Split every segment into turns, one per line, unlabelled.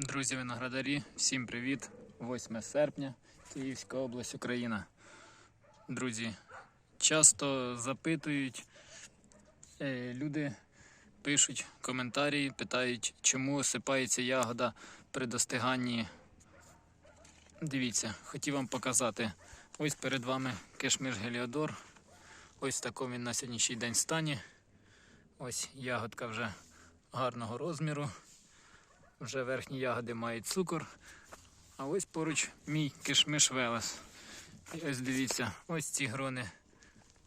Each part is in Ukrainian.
Друзі виноградарі, всім привіт! 8 серпня, Київська область, Україна. Друзі, часто запитують, е, люди пишуть коментарі, питають, чому осипається ягода при достиганні. Дивіться, хотів вам показати. Ось перед вами кишмиш Геліодор. Ось в такому він на сьогоднішній день стані. Ось ягодка вже гарного розміру. Вже верхні ягоди мають цукор. А ось поруч мій кишмиш Велес. І ось дивіться, ось ці грони.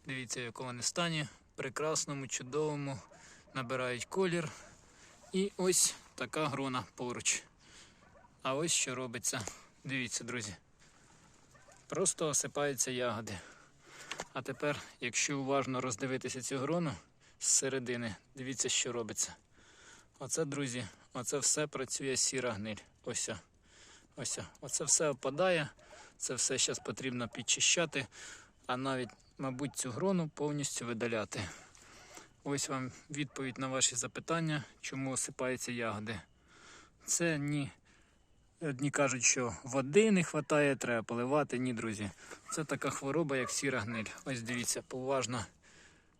Дивіться, в якому вони стані. Прекрасному, чудовому. Набирають колір. І ось така грона поруч. А ось що робиться. Дивіться, друзі. Просто осипаються ягоди. А тепер, якщо уважно роздивитися цю грону з середини, дивіться, що робиться. Оце, друзі, оце все працює сіра гниль. Ось. Ось. Оце все опадає. Це все зараз потрібно підчищати, а навіть, мабуть, цю грону повністю видаляти. Ось вам відповідь на ваші запитання, чому осипаються ягоди. Це ні. Одні кажуть, що води не вистачає, треба поливати. Ні, друзі. Це така хвороба, як сіра гниль. Ось дивіться, поважно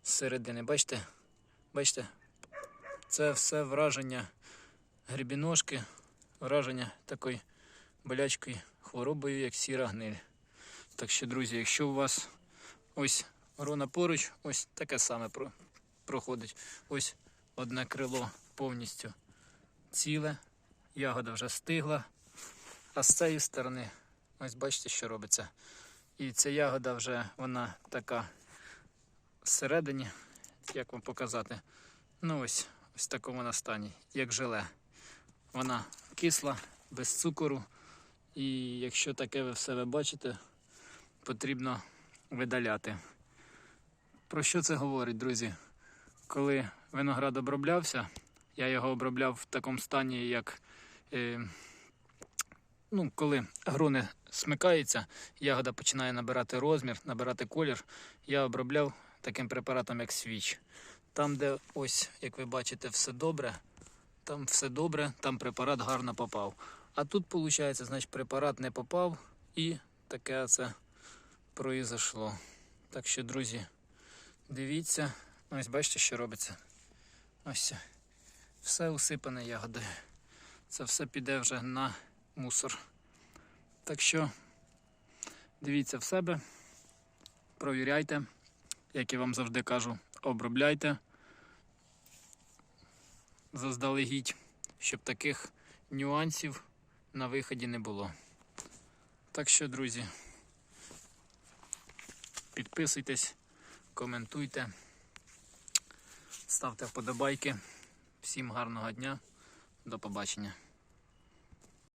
з середини. Бачите? Бачите? Це все враження грибіножки, враження такої болячкою хворобою, як сіра гниль. Так що, друзі, якщо у вас ось грона поруч, ось таке саме проходить. Ось одне крило повністю ціле, ягода вже стигла. А з цієї сторони, ось бачите, що робиться. І ця ягода вже вона така всередині, як вам показати. Ну ось, ось в такому вона стані, як желе. Вона кисла, без цукору. І якщо таке ви в себе бачите, потрібно видаляти. Про що це говорить, друзі? Коли виноград оброблявся, я його обробляв в такому стані, як е, ну, коли грони смикаються, ягода починає набирати розмір, набирати колір. Я обробляв таким препаратом, як свіч. Там, де ось, як ви бачите, все добре, там все добре, там препарат гарно попав. А тут, виходить, значить, препарат не попав і таке це произошло. Так що, друзі, дивіться, ось бачите, що робиться. Ось все усипане ягодою. Це все піде вже на мусор. Так що дивіться в себе, провіряйте, як я вам завжди кажу, обробляйте заздалегідь, щоб таких нюансів на виході не було. Так що, друзі, підписуйтесь, коментуйте, ставте вподобайки. Всім гарного дня, до побачення.